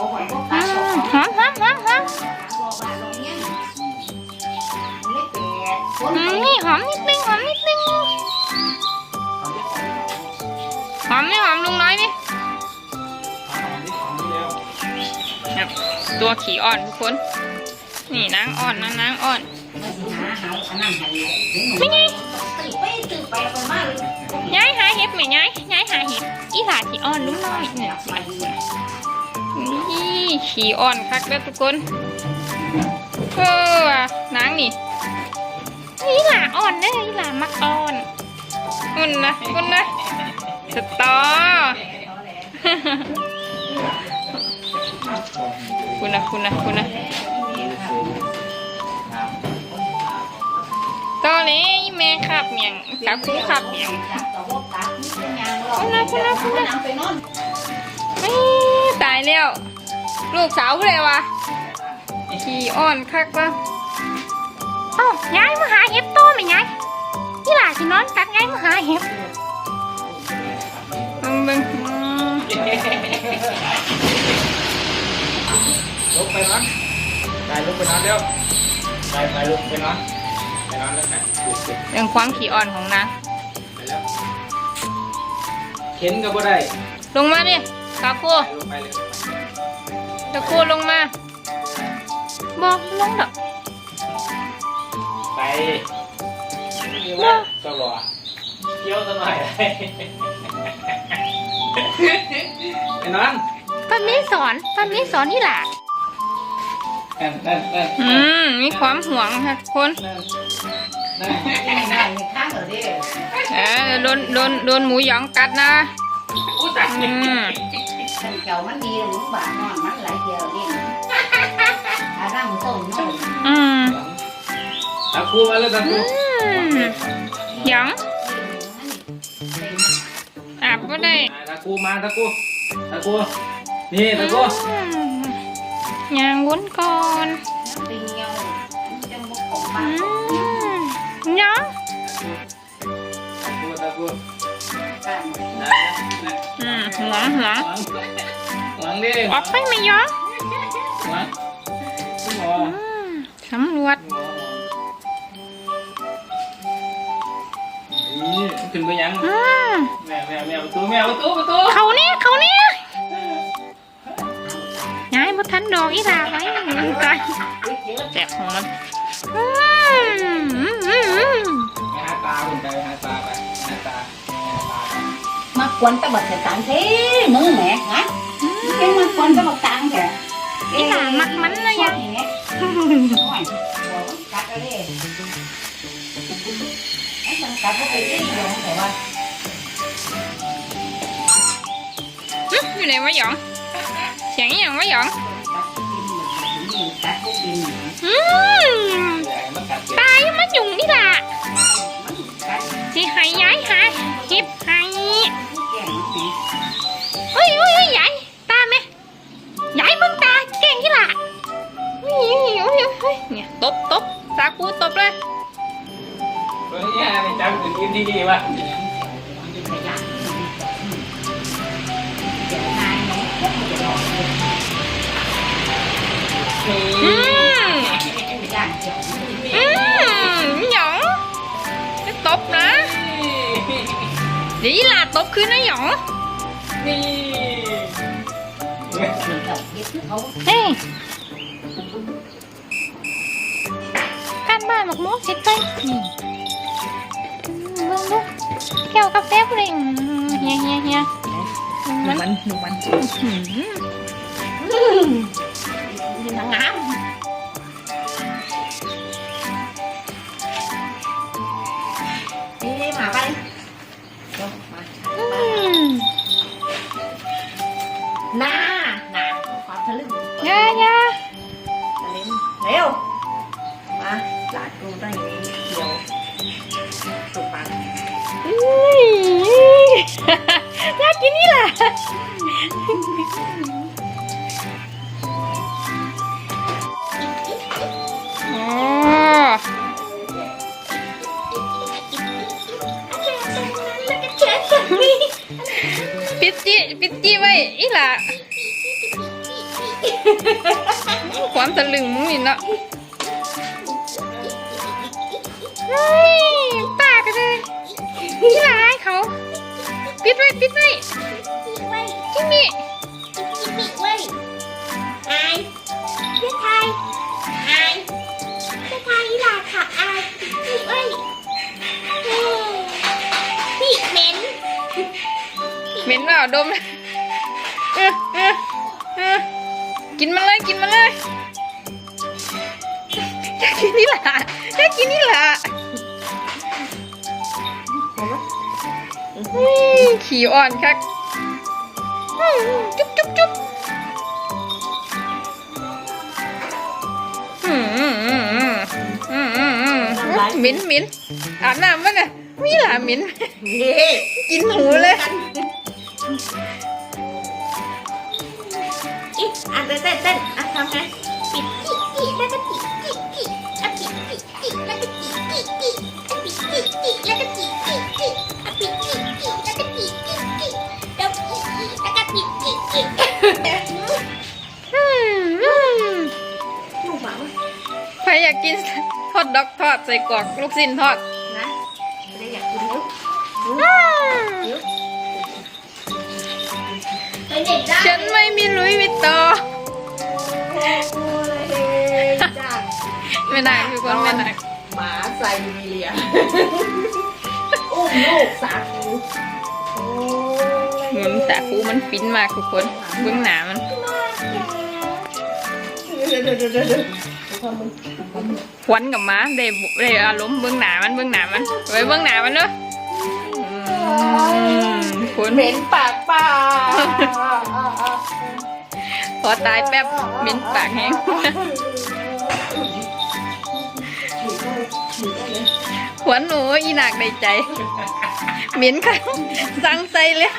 เขาหอยพวกอืตามหอมหอมหอมหอมบอกว่าลงยังเล็กแปดคนอืมนี่หอมนิดนึงหอมนิดนึงหอมไหมหอมลุงน้อยไหมตัวขี่อ่อนทุกคน นี่นางอ่อนนะนางอ่อนไม่ไงย้ายหาเห็บไหมย้ายย้ายหาเห็บอีหลาขี่อ่อนลุงน้อยเนี่ย นี่ขี่อ่อนคักแล้วทุกคนเออนางนี่อีหลาอ่อนเด้ออีหลามักอ่อนคุณนะคุณนะสตอคุณนะคุณนะคุณนะตอนนี้แม่ขับเมียงสาวคู่ขับเมียงคุณนะคุณนะคุณนะ แล้ว ลูกสาวเลยวะขี่อ่อนคักวะเอ้าย้ายมาหาเห็บโตไหมย้ายที่หลาสินอนกัดย้ายมาหาเห็บเบิ่งเบิ่งอืมลุกไปนอนได้ลุกไปนอนเร็วไปไปลุกไปนอนไปนอนแล้วกันหยุดหยุดเรื่องความขี่อ่อนของนางไปแล้วเข็นก็บ่ได้ลงมาดิ กาโก้ไปลงไปเลยตะโก้ลงมาบอกลงดอกไปนี่ว่าสลอเที่ยวสักหน่อยไปนอนป้ามีสอนป้ามีสอนนี่หล่ะนั่นนั่นนั่นอืมมีความห่วงค่ะคนนั่นนั่นได้ในข้างเหรอดิเออโดนโดนโดนหมูหยองกัดนะอู้ตายอืมเก่ามันดีหรือบาทนอนมันหลายเดียวนี่อาดั้งต้มนอนอืมตะคูมาแล้วตะคูอืมหยองอาบก็ได้ตะคูมาตะคูตะคูนี่ตะคูอืมยางวุ้นก่อนเป็นเงี้ยวจังบกของอืบ้านมหยองตะคูตะคูกันนั่นนั่น อืมหวงหวงหลังดิออกไปไหมหยองหลังคุณหมออืมสำรวจนี่ขึ้นไปยังอืมแม่แม่แม่ประตูแม่ประตูประตูเขาเนี่ยเขาเนี่ยย้ายมาทันดอกอีหลาไว้ตายแสบของมันอืมอืมอืมอืมไปหาตาคุณไปหาตาไป กวนตะบัดแต่ตังเท่มึงแหมฮะยังมากวนตะบัดตังแกอีหลามักมันนะยังเนี่ยโอ้ยกัดเลยไอ้มันกัดก็ไปเรื่อยๆแต่ว่าหึอยู่ไหนวะหยองเสียงอหย่างวะหยองกัดก็กินอืมแรงมันกัดเจ็บตายมันยุงนี่ล่ะกัดสิให้ย้ายหาเห็บให้แก่แหมเฮ้ย เฮ้ยเฮ้ยยายตาไหมยายมึงตาเก่งที่ล่ะเฮ้ยเฮ้ยเฮ้ยเฮ้ยเนี่ยตบตบสาคูตบเลยเฮ้ยเนี่ยนี่จำถึงกินดีๆวะขยันเดี๋ยวนายน้องพวกมันจะหลอกเลยอืมย่างเกี่ยวอืมหยองจะตบนะ เดี๋ยวอีหลาตบคืนนะหยองนี่กับยึดเขาเฮ้ยการบ้านหมกม่วงเสร็จไปนี่อืมเบิ่งดูแก้วกาแฟผู้ใดอืมเฮียเฮียเฮียมันมันหนูมันอืมนางงาม ปิดจีปิดจีไว้อีหล่ะความตะลึงมึงนี่เนาะ ปิดไว้ปิดไว้ไว้จิมมี่ปิดไว้อายเพื่อไทยอายเพื่อไทยอีหลาค่ะอายปิดไว้ที่เหม็นเหม็นเปล่าดมเออเออเออกินมันเลยกินมันเลยอยากกินนี่แหละอยากกินนี่แหละ ขี่อ่อนคักอืมจุ๊บจุ๊บจุ๊บอืมอืมอืมอืมอืมอืมอืมเหม็นเหม็นอาบน้ำมั้ยน่ะมีหลาเหม็นนี่กินหูเลยอิ๊ะอะเต้นเต้นเต้นอะทำไงปิดจิจิแล้วก็ ทอดดอกทอดใส่กรอกลูกชิ้นทอดนะไม่ได้อยากกินแล้วอืมเป็นเด็กได้ฉันไม่มีลุยวิตตอร์โอ้ยจ้าไม่ได้ทุกคนไม่ได้หมาไซบีเรียอุ้มลูกสาคูโอ้ยเหมือนสาคูมันฟินมากทุกคนเบื้องหนามัน เดี๋ยวเดี๋ยวเดี๋ยวเดี๋ยวเดี๋ยวทำมึงควันกับม้าได้บุได้อารมณ์เบื้องหนามันเบื้องหนามันไว้เบื้องหนามันเนอะอืมคุณเหม็นปากป่าพอตายแป๊บเหม็นปากแห้งหัวหนูอีหนักในใจ เหม็นค่ะสั่งใจเลย